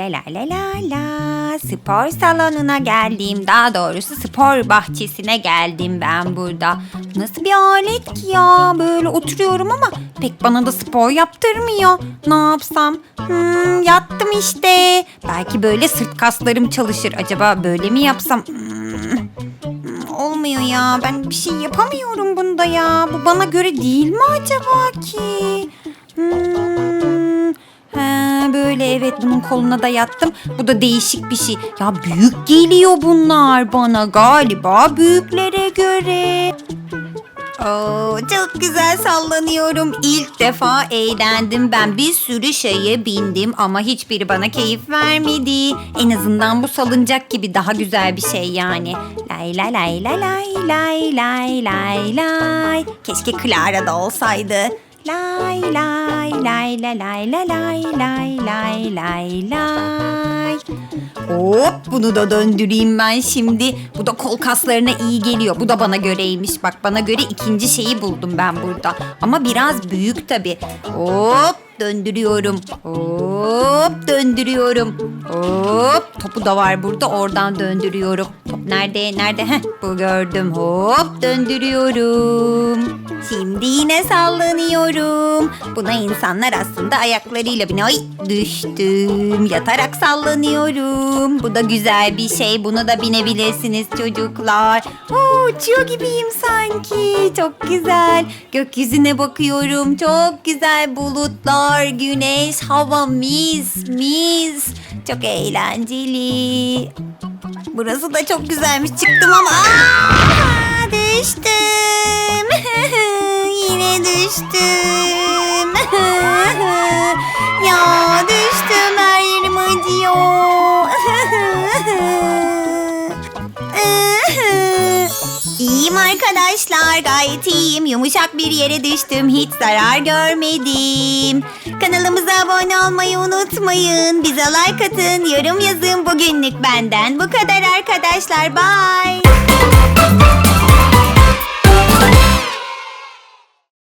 la la la la la. Spor salonuna geldim. Daha doğrusu spor bahçesine geldim ben burada. Nasıl bir alet ki ya? Böyle oturuyorum ama pek bana da spor yaptırmıyor. Ne yapsam? Hmm, yattım işte. Belki böyle sırt kaslarım çalışır. Acaba böyle mi yapsam? Hmm, hmm, olmuyor ya. Ben bir şey yapamıyorum bunda ya. Bu bana göre değil mi acaba ki? Hmm, böyle evet bunun koluna da yattım. Bu da değişik bir şey. Ya büyük geliyor bunlar bana galiba büyüklere göre. Oo, çok güzel sallanıyorum. İlk defa eğlendim. Ben bir sürü şeye bindim ama hiçbiri bana keyif vermedi. En azından bu salıncak gibi daha güzel bir şey yani. Lay lay lay lay lay lay lay lay lay. Keşke Clara da olsaydı. Lay lay lay lay lay lay lay lay lay lay lay. Hop bunu da döndüreyim ben şimdi. Bu da kol kaslarına iyi geliyor. Bu da bana göreymiş. Bak bana göre ikinci şeyi buldum ben burada. Ama biraz büyük tabi. Hop döndürüyorum. Hop döndürüyorum. Hop topu da var burada oradan döndürüyorum. Nerede nerede? Heh, bu gördüm. Hop döndürüyorum. Şimdi yine sallanıyorum. Buna insanlar aslında ayaklarıyla bine ay düştüm. Yatarak sallanıyorum. Bu da güzel bir şey. Buna da binebilirsiniz çocuklar. Oo, uçuyor gibiyim sanki. Çok güzel. Gökyüzüne bakıyorum. Çok güzel bulutlar, güneş, hava mis mis. Çok eğlenceli. Burası da çok güzelmiş. Çıktım ama Aa, düştüm. Yine düştüm. İyiyim arkadaşlar gayet iyiyim. Yumuşak bir yere düştüm hiç zarar görmedim. Kanalımıza abone olmayı unutmayın. Bize like atın yorum yazın. Bugünlük benden bu kadar arkadaşlar. Bye